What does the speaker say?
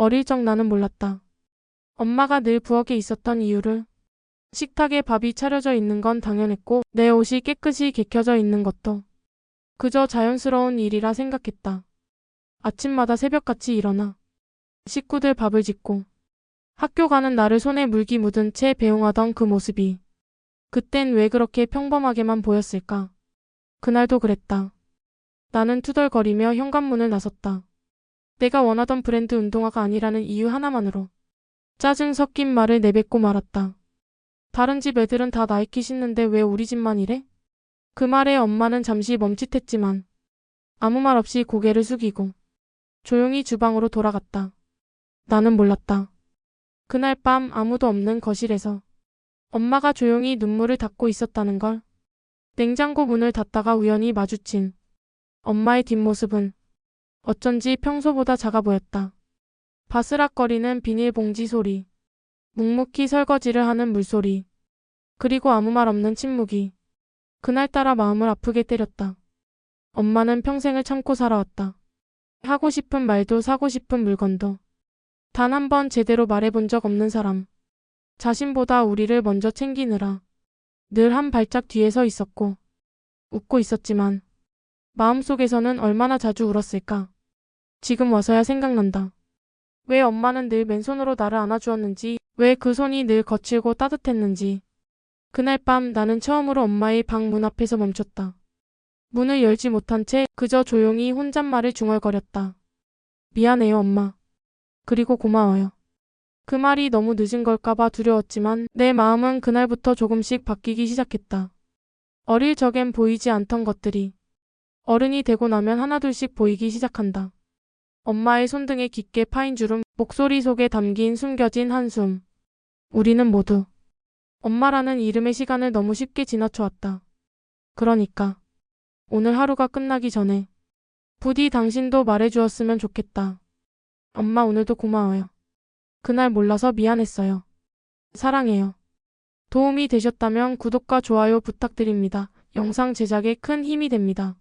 어릴 적 나는 몰랐다. 엄마가 늘 부엌에 있었던 이유를 식탁에 밥이 차려져 있는 건 당연했고 내 옷이 깨끗이 개켜져 있는 것도 그저 자연스러운 일이라 생각했다. 아침마다 새벽같이 일어나 식구들 밥을 짓고 학교 가는 나를 손에 물기 묻은 채 배웅하던 그 모습이 그땐 왜 그렇게 평범하게만 보였을까? 그날도 그랬다. 나는 투덜거리며 현관문을 나섰다. 내가 원하던 브랜드 운동화가 아니라는 이유 하나만으로 짜증 섞인 말을 내뱉고 말았다. 다른 집 애들은 다 나이키 신는데 왜 우리 집만 이래? 그 말에 엄마는 잠시 멈칫했지만 아무 말 없이 고개를 숙이고 조용히 주방으로 돌아갔다. 나는 몰랐다. 그날 밤 아무도 없는 거실에서 엄마가 조용히 눈물을 닦고 있었다는 걸. 냉장고 문을 닫다가 우연히 마주친 엄마의 뒷모습은 어쩐지 평소보다 작아 보였다. 바스락거리는 비닐봉지 소리, 묵묵히 설거지를 하는 물소리, 그리고 아무 말 없는 침묵이 그날따라 마음을 아프게 때렸다. 엄마는 평생을 참고 살아왔다. 하고 싶은 말도 사고 싶은 물건도 단 한 번 제대로 말해본 적 없는 사람. 자신보다 우리를 먼저 챙기느라 늘 한 발짝 뒤에 서 있었고 웃고 있었지만 마음속에서는 얼마나 자주 울었을까. 지금 와서야 생각난다. 왜 엄마는 늘 맨손으로 나를 안아주었는지, 왜 그 손이 늘 거칠고 따뜻했는지. 그날 밤 나는 처음으로 엄마의 방 문 앞에서 멈췄다. 문을 열지 못한 채 그저 조용히 혼잣말을 중얼거렸다. 미안해요, 엄마. 그리고 고마워요. 그 말이 너무 늦은 걸까봐 두려웠지만 내 마음은 그날부터 조금씩 바뀌기 시작했다. 어릴 적엔 보이지 않던 것들이 어른이 되고 나면 하나둘씩 보이기 시작한다. 엄마의 손등에 깊게 파인 주름, 목소리 속에 담긴 숨겨진 한숨. 우리는 모두 엄마라는 이름의 시간을 너무 쉽게 지나쳐왔다. 그러니까 오늘 하루가 끝나기 전에 부디 당신도 말해주었으면 좋겠다. 엄마 오늘도 고마워요. 그날 몰라서 미안했어요. 사랑해요. 도움이 되셨다면 구독과 좋아요 부탁드립니다. 영상 제작에 큰 힘이 됩니다.